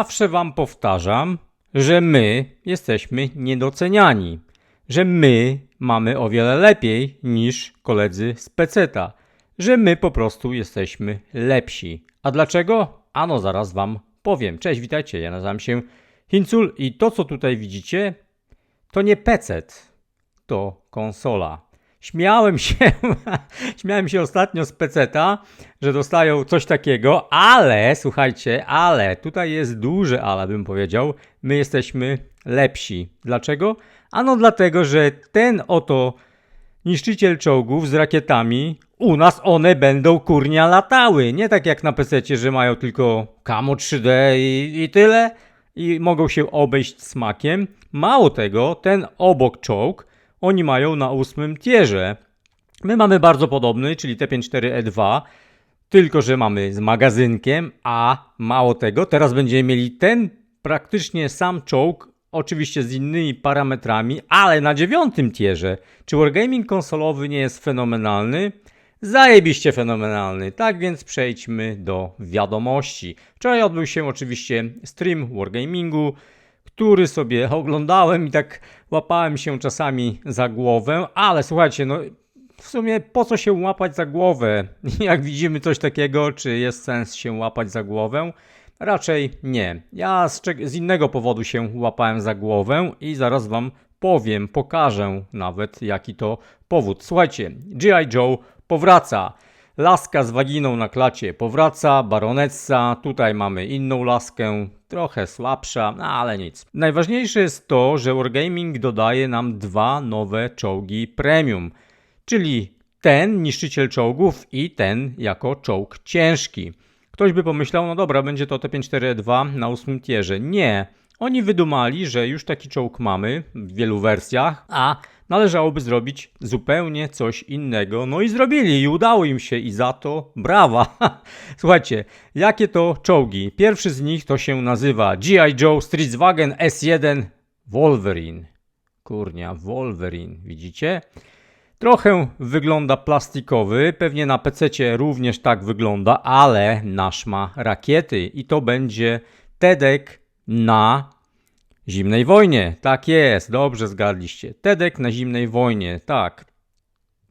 zawsze wam powtarzam, że my jesteśmy niedoceniani, że my mamy o wiele lepiej niż koledzy z peceta, że my po prostu jesteśmy lepsi. A dlaczego? Ano zaraz wam powiem. Cześć, witajcie, ja nazywam się Hincul i to co tutaj widzicie to nie pecet, to konsola. Śmiałem się, śmiałem się ostatnio z peceta, że dostają coś takiego, ale słuchajcie, ale tutaj jest duże ale bym powiedział, my jesteśmy lepsi. Dlaczego? Ano dlatego, że ten oto niszczyciel czołgów z rakietami, u nas one będą kurnia latały. Nie tak jak na PC, że mają tylko Camo 3D i, i tyle i mogą się obejść smakiem. Mało tego, ten obok czołg oni mają na ósmym tierze. My mamy bardzo podobny, czyli T54E2, tylko że mamy z magazynkiem, a mało tego, teraz będziemy mieli ten praktycznie sam czołg, oczywiście z innymi parametrami, ale na dziewiątym tierze. Czy Wargaming konsolowy nie jest fenomenalny? Zajebiście fenomenalny. Tak więc przejdźmy do wiadomości. Wczoraj odbył się oczywiście stream Wargamingu który sobie oglądałem i tak łapałem się czasami za głowę, ale słuchajcie, no w sumie po co się łapać za głowę? Jak widzimy coś takiego, czy jest sens się łapać za głowę? Raczej nie. Ja z, z innego powodu się łapałem za głowę i zaraz wam powiem, pokażę nawet jaki to powód. Słuchajcie, G.I. Joe powraca. Laska z waginą na klacie powraca, baronessa, tutaj mamy inną laskę, trochę słabsza, no ale nic. Najważniejsze jest to, że Wargaming dodaje nam dwa nowe czołgi premium, czyli ten niszczyciel czołgów i ten jako czołg ciężki. Ktoś by pomyślał, no dobra, będzie to T542 na 8 tierze. Nie. Oni wydumali, że już taki czołg mamy w wielu wersjach, a należałoby zrobić zupełnie coś innego. No i zrobili i udało im się i za to brawa. Słuchajcie, jakie to czołgi? Pierwszy z nich to się nazywa G.I. Joe Streetswagen S1 Wolverine. Kurnia, Wolverine, widzicie? Trochę wygląda plastikowy, pewnie na PC również tak wygląda, ale nasz ma rakiety i to będzie Tedek na Zimnej wojnie, tak jest, dobrze zgadliście. Tedek na zimnej wojnie, tak.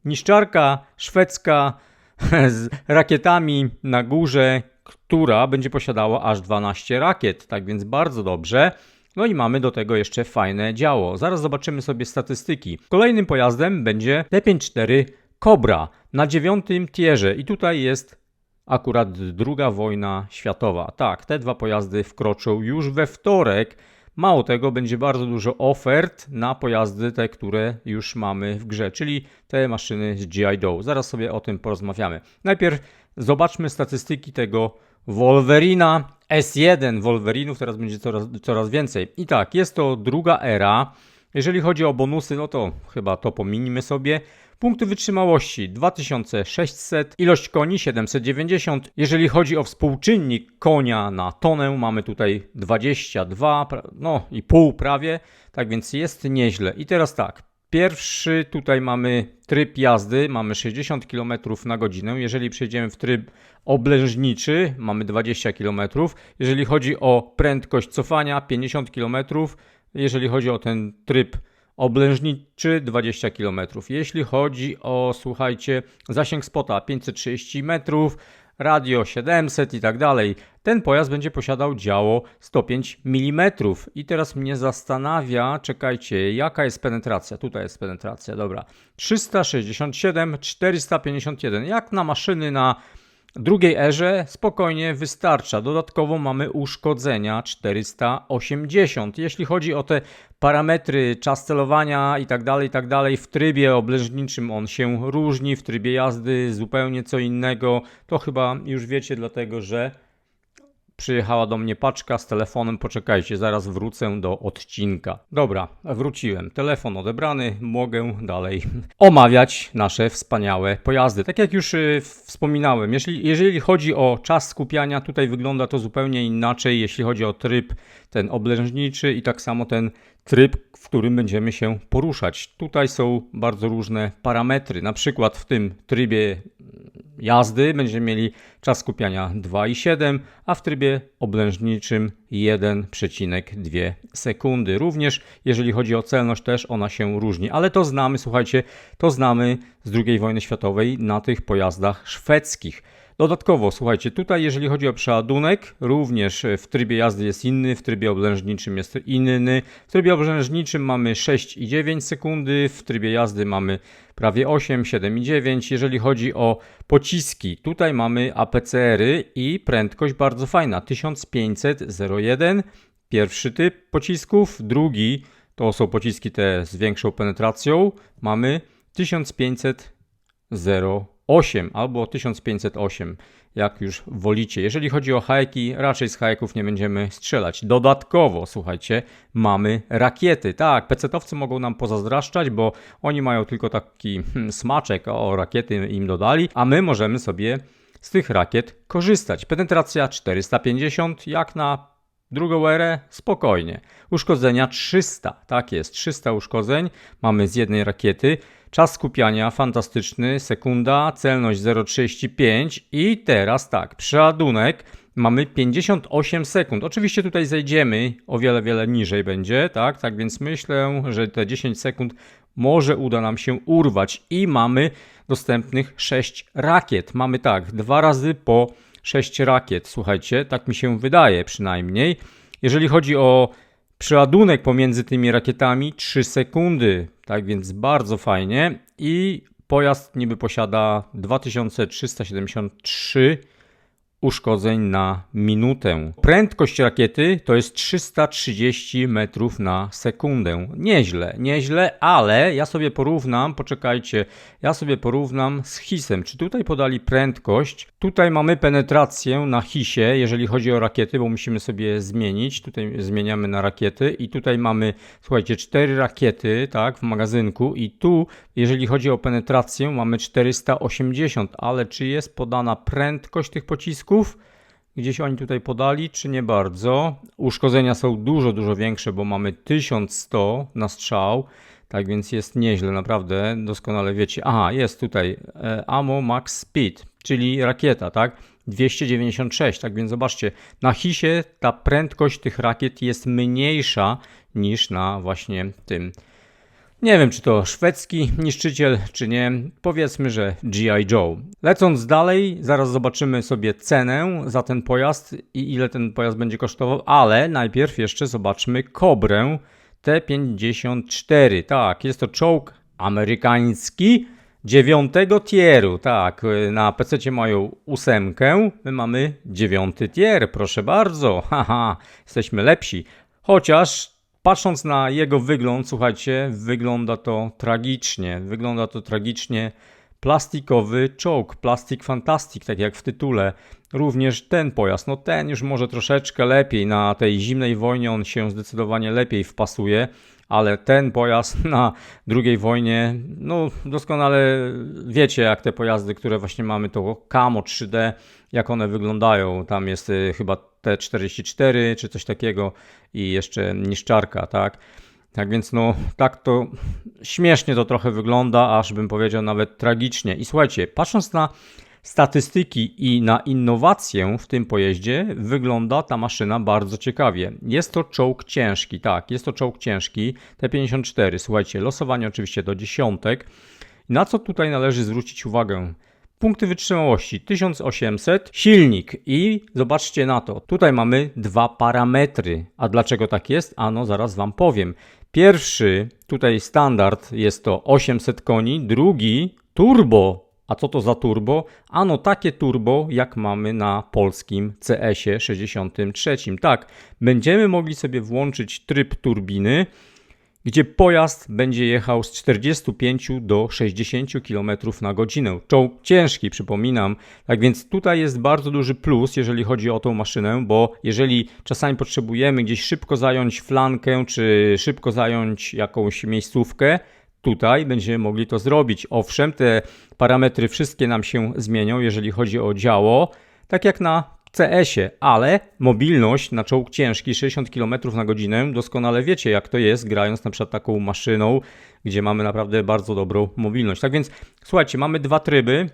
Niszczarka szwedzka z rakietami na górze, która będzie posiadała aż 12 rakiet, tak więc bardzo dobrze. No i mamy do tego jeszcze fajne działo. Zaraz zobaczymy sobie statystyki. Kolejnym pojazdem będzie T-54 Cobra na dziewiątym tierze i tutaj jest akurat druga wojna światowa. Tak, te dwa pojazdy wkroczą już we wtorek Mało tego, będzie bardzo dużo ofert na pojazdy te, które już mamy w grze, czyli te maszyny z GI Joe. Zaraz sobie o tym porozmawiamy. Najpierw zobaczmy statystyki tego Wolverina S1 Wolverinów, teraz będzie coraz, coraz więcej. I tak, jest to druga era. Jeżeli chodzi o bonusy, no to chyba to pominimy sobie. Punkty wytrzymałości 2600, ilość koni 790. Jeżeli chodzi o współczynnik konia na tonę, mamy tutaj 22, no i pół prawie, tak więc jest nieźle. I teraz tak, Pierwszy tutaj mamy tryb jazdy, mamy 60 km na godzinę. Jeżeli przejdziemy w tryb oblężniczy, mamy 20 km. Jeżeli chodzi o prędkość cofania, 50 km. Jeżeli chodzi o ten tryb oblężniczy 20 km. Jeśli chodzi o, słuchajcie, zasięg spota 530 metrów, radio 700 i tak dalej, ten pojazd będzie posiadał działo 105 mm. I teraz mnie zastanawia, czekajcie, jaka jest penetracja? Tutaj jest penetracja, dobra. 367, 451. Jak na maszyny na drugiej erze spokojnie wystarcza. Dodatkowo mamy uszkodzenia 480. Jeśli chodzi o te parametry, czas celowania i tak dalej, i tak w trybie oblężniczym on się różni, w trybie jazdy zupełnie co innego. To chyba już wiecie, dlatego że przyjechała do mnie paczka z telefonem. Poczekajcie, zaraz wrócę do odcinka. Dobra, wróciłem. Telefon odebrany, mogę dalej omawiać nasze wspaniałe pojazdy. Tak jak już y, wspominałem, jeżeli, jeżeli chodzi o czas skupiania, tutaj wygląda to zupełnie inaczej, jeśli chodzi o tryb ten oblężniczy i tak samo ten tryb, w którym będziemy się poruszać. Tutaj są bardzo różne parametry. Na przykład w tym trybie jazdy będziemy mieli czas skupiania 2,7, a w trybie oblężniczym 1,2 sekundy. Również jeżeli chodzi o celność też ona się różni, ale to znamy, słuchajcie, to znamy z II wojny światowej na tych pojazdach szwedzkich. Dodatkowo, słuchajcie, tutaj jeżeli chodzi o przeładunek, również w trybie jazdy jest inny, w trybie oblężniczym jest inny. W trybie oblężniczym mamy 6,9 sekundy, w trybie jazdy mamy prawie 8, 7,9. Jeżeli chodzi o pociski, tutaj mamy APCR-y i prędkość bardzo fajna, 1500-01. Pierwszy typ pocisków, drugi to są pociski te z większą penetracją, mamy 1500 8 albo 1508, jak już wolicie. Jeżeli chodzi o hajki, raczej z hajków nie będziemy strzelać. Dodatkowo, słuchajcie, mamy rakiety. Tak, pecetowcy mogą nam pozazdraszczać, bo oni mają tylko taki hmm, smaczek, o rakiety im dodali, a my możemy sobie z tych rakiet korzystać. Penetracja 450, jak na drugą erę, spokojnie. Uszkodzenia 300, tak jest, 300 uszkodzeń mamy z jednej rakiety. Czas skupiania fantastyczny, sekunda, celność 0,35 i teraz tak, przeładunek mamy 58 sekund. Oczywiście tutaj zejdziemy o wiele, wiele niżej będzie, tak? Tak więc myślę, że te 10 sekund może uda nam się urwać i mamy dostępnych 6 rakiet. Mamy tak, dwa razy po 6 rakiet. Słuchajcie, tak mi się wydaje przynajmniej. Jeżeli chodzi o Przeładunek pomiędzy tymi rakietami 3 sekundy, tak więc bardzo fajnie i pojazd niby posiada 2373 uszkodzeń na minutę. Prędkość rakiety to jest 330 metrów na sekundę. Nieźle, nieźle, ale ja sobie porównam, poczekajcie, ja sobie porównam z HISem. Czy tutaj podali prędkość? Tutaj mamy penetrację na HISie, jeżeli chodzi o rakiety, bo musimy sobie zmienić. Tutaj zmieniamy na rakiety i tutaj mamy, słuchajcie, cztery rakiety, tak, w magazynku i tu, jeżeli chodzi o penetrację, mamy 480, ale czy jest podana prędkość tych pocisków? Gdzieś oni tutaj podali, czy nie bardzo? Uszkodzenia są dużo, dużo większe, bo mamy 1100 na strzał. Tak więc jest nieźle, naprawdę doskonale wiecie. Aha, jest tutaj e, Max Speed, czyli rakieta, tak? 296, tak więc zobaczcie, na HISie ta prędkość tych rakiet jest mniejsza niż na właśnie tym. Nie wiem, czy to szwedzki niszczyciel, czy nie. Powiedzmy, że G.I. Joe. Lecąc dalej, zaraz zobaczymy sobie cenę za ten pojazd i ile ten pojazd będzie kosztował, ale najpierw jeszcze zobaczmy Kobrę T-54. Tak, jest to czołg amerykański dziewiątego tieru. Tak, na PC mają ósemkę, my mamy dziewiąty tier, proszę bardzo. Haha, jesteśmy lepsi. Chociaż patrząc na jego wygląd, słuchajcie, wygląda to tragicznie. Wygląda to tragicznie. Plastikowy czołg, plastik fantastic, tak jak w tytule. Również ten pojazd, no ten już może troszeczkę lepiej, na tej zimnej wojnie on się zdecydowanie lepiej wpasuje, ale ten pojazd na II wojnie, no doskonale wiecie jak te pojazdy, które właśnie mamy, to Camo 3D, jak one wyglądają. Tam jest y, chyba T44 czy coś takiego i jeszcze niszczarka, tak? Tak więc no, tak to śmiesznie to trochę wygląda, aż bym powiedział nawet tragicznie. I słuchajcie, patrząc na statystyki i na innowację w tym pojeździe, wygląda ta maszyna bardzo ciekawie. Jest to czołg ciężki, tak, jest to czołg ciężki, T54. Słuchajcie, losowanie oczywiście do dziesiątek. Na co tutaj należy zwrócić uwagę? Punkty wytrzymałości 1800, silnik i zobaczcie na to. Tutaj mamy dwa parametry. A dlaczego tak jest? Ano, zaraz Wam powiem. Pierwszy, tutaj standard jest to 800 koni, drugi turbo. A co to za turbo? Ano takie turbo, jak mamy na polskim CS-ie 63. Tak, będziemy mogli sobie włączyć tryb turbiny gdzie pojazd będzie jechał z 45 do 60 km na godzinę. Czołg ciężki, przypominam. Tak więc tutaj jest bardzo duży plus, jeżeli chodzi o tą maszynę, bo jeżeli czasami potrzebujemy gdzieś szybko zająć flankę, czy szybko zająć jakąś miejscówkę, tutaj będziemy mogli to zrobić. Owszem, te parametry wszystkie nam się zmienią, jeżeli chodzi o działo, tak jak na CS-ie, ale mobilność na czołg ciężki 60 km na godzinę doskonale wiecie jak to jest grając na przykład taką maszyną, gdzie mamy naprawdę bardzo dobrą mobilność. Tak więc słuchajcie, mamy dwa tryby.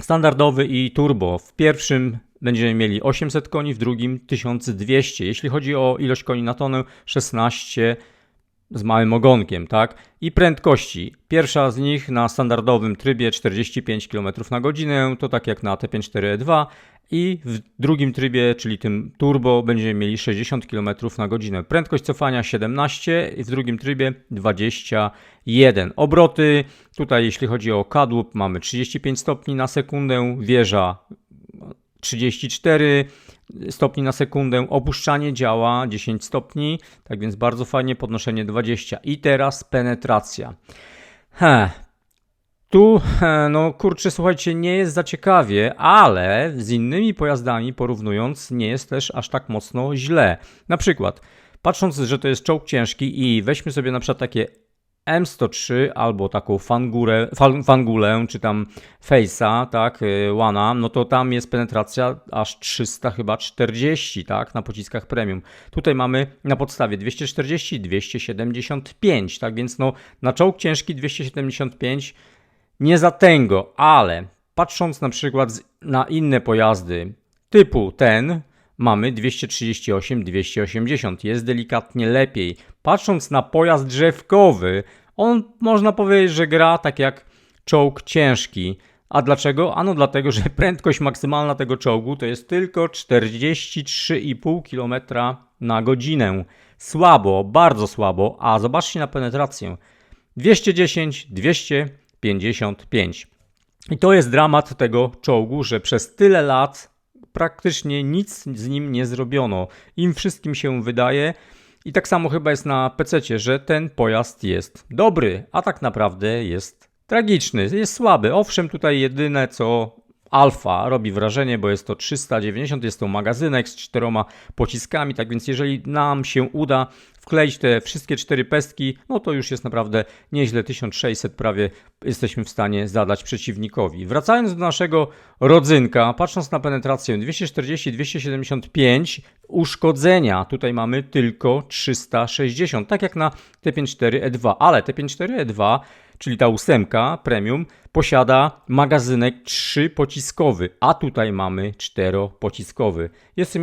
standardowy i turbo. W pierwszym będziemy mieli 800 koni, w drugim 1200. Jeśli chodzi o ilość koni na tonę, 16 z małym ogonkiem, tak? I prędkości. Pierwsza z nich na standardowym trybie 45 km na godzinę, to tak jak na T54E2 i w drugim trybie, czyli tym turbo, będziemy mieli 60 km na godzinę. Prędkość cofania 17 i w drugim trybie 21. Obroty, tutaj jeśli chodzi o kadłub mamy 35 stopni na sekundę, wieża 34 stopni na sekundę, opuszczanie działa 10 stopni, tak więc bardzo fajnie, podnoszenie 20. I teraz penetracja. He. Tu, no kurczę, słuchajcie, nie jest za ciekawie, ale z innymi pojazdami porównując, nie jest też aż tak mocno źle. Na przykład, patrząc, że to jest czołg ciężki i weźmy sobie na przykład takie M103 albo taką fangurę, fangulę, czy tam Face'a, tak, Łana, y, no to tam jest penetracja aż 300 chyba 40, tak, na pociskach premium. Tutaj mamy na podstawie 240, 275, tak, więc no na czołg ciężki 275 nie za tęgo, ale patrząc na przykład na inne pojazdy typu ten, mamy 238, 280. Jest delikatnie lepiej. Patrząc na pojazd drzewkowy, on można powiedzieć, że gra tak jak czołg ciężki. A dlaczego? Ano dlatego, że prędkość maksymalna tego czołgu to jest tylko 43,5 km na godzinę. Słabo, bardzo słabo, a zobaczcie na penetrację. 210, 255. I to jest dramat tego czołgu, że przez tyle lat praktycznie nic z nim nie zrobiono. Im wszystkim się wydaje, i tak samo chyba jest na PC, że ten pojazd jest dobry, a tak naprawdę jest tragiczny, jest słaby. Owszem, tutaj jedyne co Alfa robi wrażenie, bo jest to 390, jest to magazynek z czteroma pociskami, tak więc jeżeli nam się uda wkleić te wszystkie cztery pestki, no to już jest naprawdę nieźle 1600 prawie jesteśmy w stanie zadać przeciwnikowi. Wracając do naszego rodzynka, patrząc na penetrację 240-275 uszkodzenia, tutaj mamy tylko 360, tak jak na T54E2, ale T54E2 czyli ta ósemka premium, posiada magazynek 3-pociskowy, a tutaj mamy 4-pociskowy.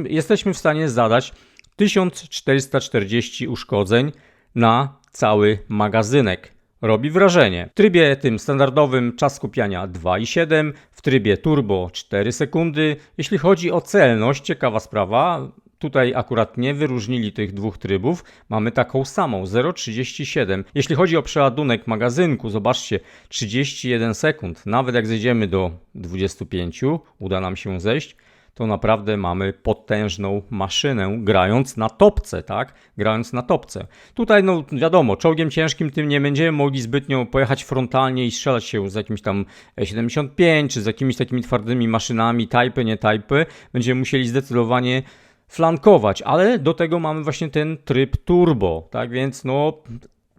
jesteśmy w stanie zadać 1440 uszkodzeń na cały magazynek. Robi wrażenie. W trybie tym standardowym czas skupiania 2,7, w trybie turbo 4 sekundy. Jeśli chodzi o celność, ciekawa sprawa, Tutaj akurat nie wyróżnili tych dwóch trybów. Mamy taką samą 0,37. Jeśli chodzi o przeładunek magazynku, zobaczcie 31 sekund. Nawet jak zejdziemy do 25, uda nam się zejść, to naprawdę mamy potężną maszynę grając na topce, tak? Grając na topce. Tutaj, no wiadomo, czołgiem ciężkim tym nie będziemy mogli zbytnio pojechać frontalnie i strzelać się z jakimś tam 75 czy z jakimiś takimi twardymi maszynami, typy, nie typy. Będziemy musieli zdecydowanie flankować, ale do tego mamy właśnie ten tryb turbo, tak więc no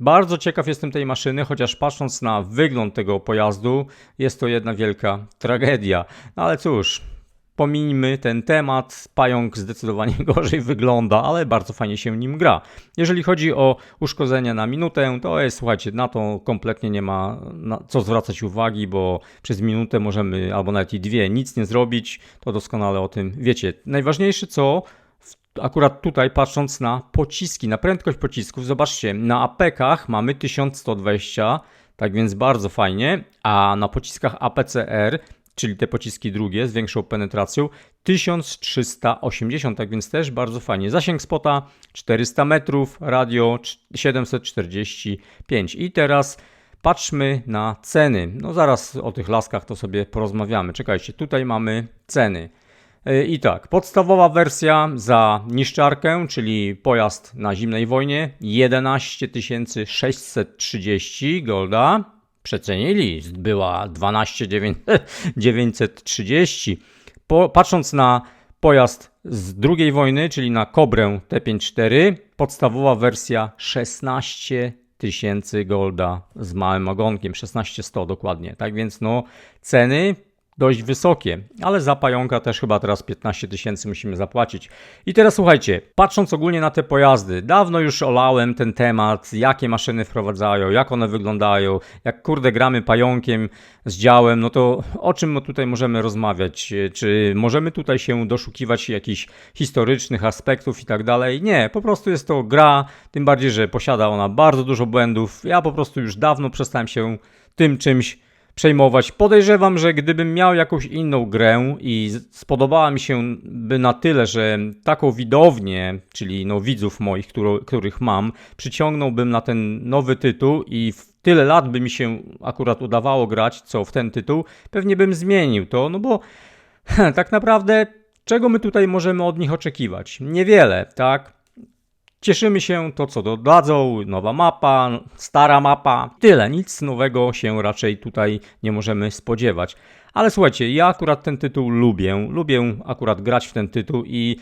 bardzo ciekaw jestem tej maszyny, chociaż patrząc na wygląd tego pojazdu jest to jedna wielka tragedia. No ale cóż, Pominijmy ten temat. Pająk zdecydowanie gorzej wygląda, ale bardzo fajnie się nim gra. Jeżeli chodzi o uszkodzenia na minutę, to jest, słuchajcie, na to kompletnie nie ma co zwracać uwagi, bo przez minutę możemy, albo nawet i dwie, nic nie zrobić. To doskonale o tym wiecie. Najważniejsze co akurat tutaj patrząc na pociski, na prędkość pocisków, zobaczcie, na apekach mamy 1120, tak więc bardzo fajnie, a na pociskach APCR czyli te pociski drugie z większą penetracją, 1380, tak więc też bardzo fajnie. Zasięg spota 400 metrów, radio 745. I teraz patrzmy na ceny. No zaraz o tych laskach to sobie porozmawiamy. Czekajcie, tutaj mamy ceny. E, I tak, podstawowa wersja za niszczarkę, czyli pojazd na zimnej wojnie 11 630 golda przecenili, była 12 930. Po, patrząc na pojazd z drugiej wojny, czyli na Kobrę T54, podstawowa wersja 16 tysięcy golda z małym ogonkiem, 16100 dokładnie. Tak więc no ceny dość wysokie, ale za pająka też chyba teraz 15 tysięcy musimy zapłacić. I teraz słuchajcie, patrząc ogólnie na te pojazdy, dawno już olałem ten temat, jakie maszyny wprowadzają, jak one wyglądają, jak kurde gramy pająkiem z działem, no to o czym tutaj możemy rozmawiać? Czy możemy tutaj się doszukiwać jakichś historycznych aspektów i tak dalej? Nie, po prostu jest to gra, tym bardziej, że posiada ona bardzo dużo błędów. Ja po prostu już dawno przestałem się tym czymś przejmować. Podejrzewam, że gdybym miał jakąś inną grę i spodobała mi się by na tyle, że taką widownię, czyli no widzów moich, którą, których mam, przyciągnąłbym na ten nowy tytuł i w tyle lat by mi się akurat udawało grać, co w ten tytuł, pewnie bym zmienił to, no bo tak naprawdę czego my tutaj możemy od nich oczekiwać? Niewiele, tak? Cieszymy się to, co dodadzą, nowa mapa, stara mapa. Tyle, nic nowego się raczej tutaj nie możemy spodziewać. Ale słuchajcie, ja akurat ten tytuł lubię. Lubię akurat grać w ten tytuł i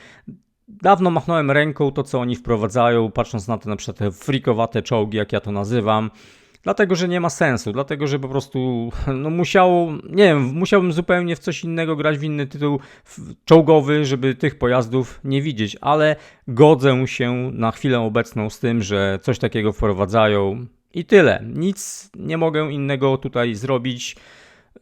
dawno machnąłem ręką to, co oni wprowadzają, patrząc na te na przykład te frikowate czołgi, jak ja to nazywam. Dlatego, że nie ma sensu, dlatego, że po prostu no musiał, nie wiem, musiałbym zupełnie w coś innego grać, w inny tytuł czołgowy, żeby tych pojazdów nie widzieć, ale godzę się na chwilę obecną z tym, że coś takiego wprowadzają i tyle. Nic nie mogę innego tutaj zrobić.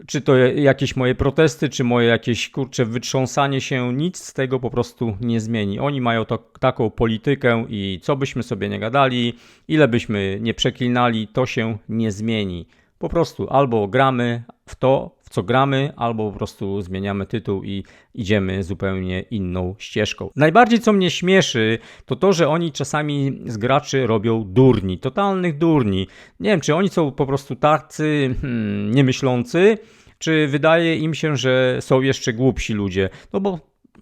Czy to jakieś moje protesty, czy moje jakieś kurcze wytrząsanie się, nic z tego po prostu nie zmieni. Oni mają to, taką politykę i co byśmy sobie nie gadali, ile byśmy nie przeklinali, to się nie zmieni. Po prostu albo gramy w to, co gramy, albo po prostu zmieniamy tytuł i idziemy zupełnie inną ścieżką. Najbardziej co mnie śmieszy, to to, że oni czasami z graczy robią durni, totalnych durni. Nie wiem, czy oni są po prostu tacy hmm, niemyślący, czy wydaje im się, że są jeszcze głupsi ludzie. No bo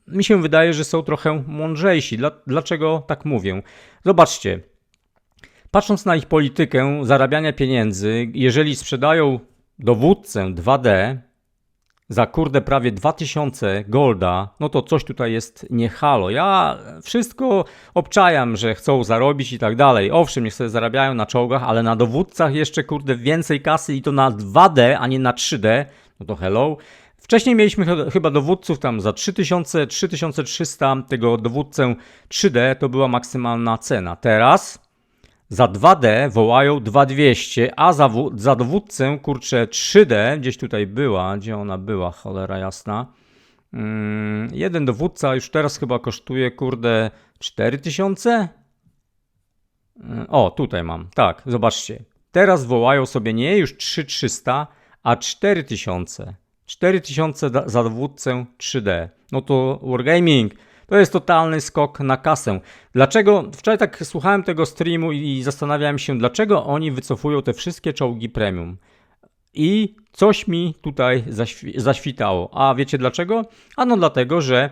mi się wydaje, że są trochę mądrzejsi. Dla, dlaczego tak mówię? Zobaczcie, Patrząc na ich politykę zarabiania pieniędzy, jeżeli sprzedają dowódcę 2D za kurde prawie 2000 golda, no to coś tutaj jest nie halo. Ja wszystko obczajam, że chcą zarobić i tak dalej. Owszem, niech sobie zarabiają na czołgach, ale na dowódcach jeszcze kurde więcej kasy i to na 2D, a nie na 3D. No to hello. Wcześniej mieliśmy ch- chyba dowódców tam za 3000, 3300 tego dowódcę 3D to była maksymalna cena. Teraz za 2D wołają 2200, a za, za dowódcę, kurczę, 3D, gdzieś tutaj była, gdzie ona była, cholera jasna. Mm, jeden dowódca już teraz chyba kosztuje, kurde, 4000? Mm, O, tutaj mam, tak, zobaczcie. Teraz wołają sobie nie już 3300, a 4000. 4000 da- za dowódcę 3D. No to Wargaming to jest totalny skok na kasę. Dlaczego? Wczoraj tak słuchałem tego streamu i zastanawiałem się, dlaczego oni wycofują te wszystkie czołgi premium. I coś mi tutaj zaświ- zaświtało. A wiecie dlaczego? Ano dlatego, że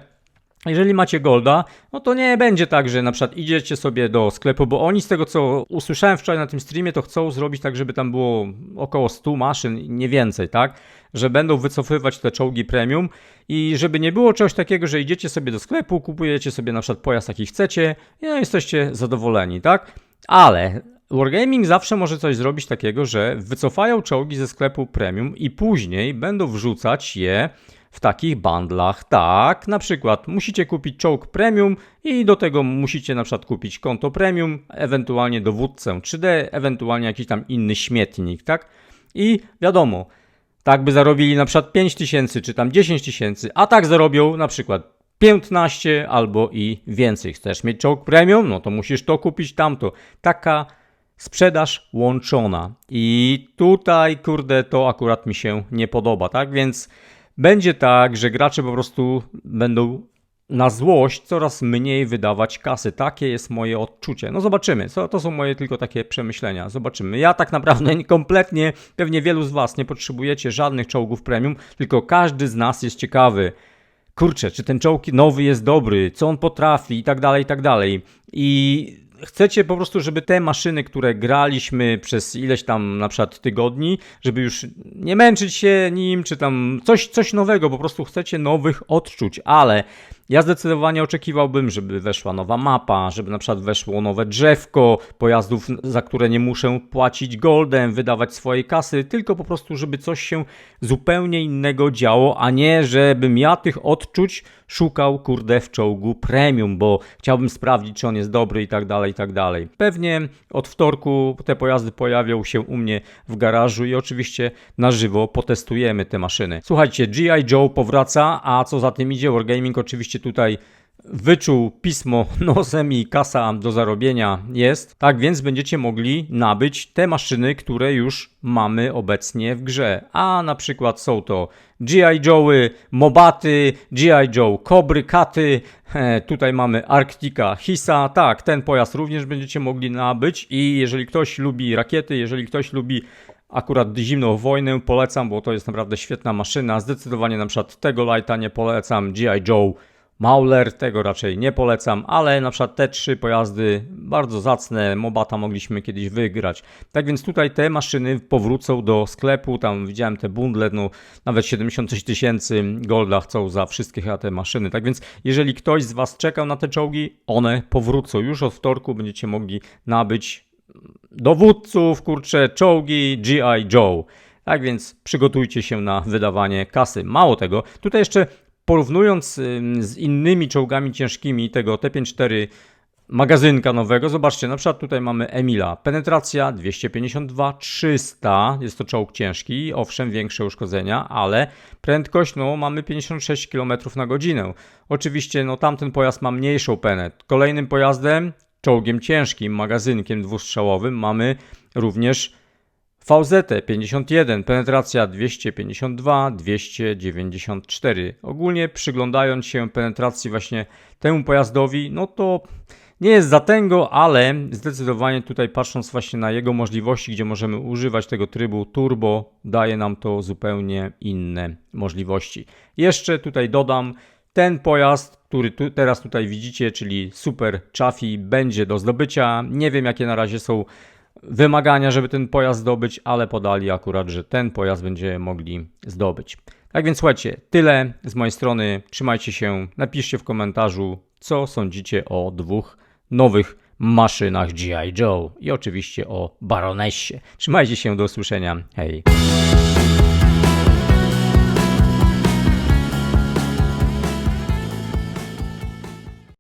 jeżeli macie Golda, no to nie będzie tak, że na przykład idziecie sobie do sklepu, bo oni z tego co usłyszałem wczoraj na tym streamie, to chcą zrobić tak, żeby tam było około 100 maszyn, nie więcej, tak? Że będą wycofywać te czołgi premium i żeby nie było czegoś takiego, że idziecie sobie do sklepu, kupujecie sobie na przykład pojazd jaki chcecie i no, jesteście zadowoleni, tak? Ale Wargaming zawsze może coś zrobić takiego, że wycofają czołgi ze sklepu premium i później będą wrzucać je w takich bundlach. Tak, na przykład musicie kupić czołg premium i do tego musicie na przykład kupić konto premium, ewentualnie dowódcę 3D, ewentualnie jakiś tam inny śmietnik, tak? I wiadomo, tak by zarobili na przykład 5 tysięcy czy tam 10 tysięcy, a tak zarobią na przykład 15 albo i więcej. Chcesz mieć czołg premium? No to musisz to kupić tamto. Taka sprzedaż łączona. I tutaj, kurde, to akurat mi się nie podoba, tak? Więc będzie tak, że gracze po prostu będą na złość coraz mniej wydawać kasy. Takie jest moje odczucie. No zobaczymy. To, są moje tylko takie przemyślenia. Zobaczymy. Ja tak naprawdę nie- kompletnie, pewnie wielu z Was nie potrzebujecie żadnych czołgów premium, tylko każdy z nas jest ciekawy. Kurczę, czy ten czołg nowy jest dobry, co on potrafi i tak dalej, i tak dalej. I chcecie po prostu, żeby te maszyny, które graliśmy przez ileś tam na przykład tygodni, żeby już nie męczyć się nim, czy tam coś, coś nowego, po prostu chcecie nowych odczuć, ale Ja zdecydowanie oczekiwałbym, żeby weszła nowa mapa, żeby na przykład weszło nowe drzewko pojazdów, za które nie muszę płacić goldem, wydawać swojej kasy, tylko po prostu, żeby coś się zupełnie innego działo, a nie żebym ja tych odczuć szukał, kurde, w czołgu premium, bo chciałbym sprawdzić, czy on jest dobry i tak dalej, i tak dalej. Pewnie od wtorku te pojazdy pojawią się u mnie w garażu i oczywiście na żywo potestujemy te maszyny. Słuchajcie, G.I. Joe powraca, a co za tym idzie, Wargaming oczywiście tutaj wyczuł pismo nosem i kasa do zarobienia jest. Tak więc będziecie mogli nabyć te maszyny, które już mamy obecnie w grze. A na przykład są to G.I. Joe'y, Mobaty, G.I. Joe, Kobry, Katy. Tutaj mamy Arktika, Hisa. Tak, ten pojazd również będziecie mogli nabyć i jeżeli ktoś lubi rakiety, jeżeli ktoś lubi Akurat zimną wojnę polecam, bo to jest naprawdę świetna maszyna. Zdecydowanie na przykład tego lighta nie polecam. G.I. Joe Mauler, tego raczej nie polecam, ale na przykład te trzy pojazdy bardzo zacne, Mobata mogliśmy kiedyś wygrać. Tak więc tutaj te maszyny powrócą do sklepu, tam widziałem te bundle, no nawet 76 tysięcy golda chcą za wszystkie te maszyny. Tak więc jeżeli ktoś z Was czekał na te czołgi, one powrócą. Już od wtorku będziecie mogli nabyć dowódców, kurcze, czołgi G.I. Joe. Tak więc przygotujcie się na wydawanie kasy. Mało tego, tutaj jeszcze porównując z innymi czołgami ciężkimi tego T54 magazynka nowego, zobaczcie, na przykład tutaj mamy Emila. Penetracja 252 300, jest to czołg ciężki, owszem, większe uszkodzenia, ale prędkość, no, mamy 56 km na godzinę. Oczywiście, no, tamten pojazd ma mniejszą penet. Kolejnym pojazdem, czołgiem ciężkim, magazynkiem dwustrzałowym, mamy również VZ 51, penetracja 252, 294. Ogólnie przyglądając się penetracji właśnie temu pojazdowi, no to nie jest za tęgo, ale zdecydowanie tutaj patrząc właśnie na jego możliwości, gdzie możemy używać tego trybu turbo, daje nam to zupełnie inne możliwości. Jeszcze tutaj dodam, ten pojazd, który tu, teraz tutaj widzicie, czyli Super Chaffee, będzie do zdobycia. Nie wiem, jakie na razie są wymagania, żeby ten pojazd zdobyć, ale podali akurat, że ten pojazd będziemy mogli zdobyć. Tak więc słuchajcie, tyle z mojej strony. Trzymajcie się, napiszcie w komentarzu, co sądzicie o dwóch nowych maszynach G.I. Joe i oczywiście o Baronessie. Trzymajcie się, do usłyszenia. Hej.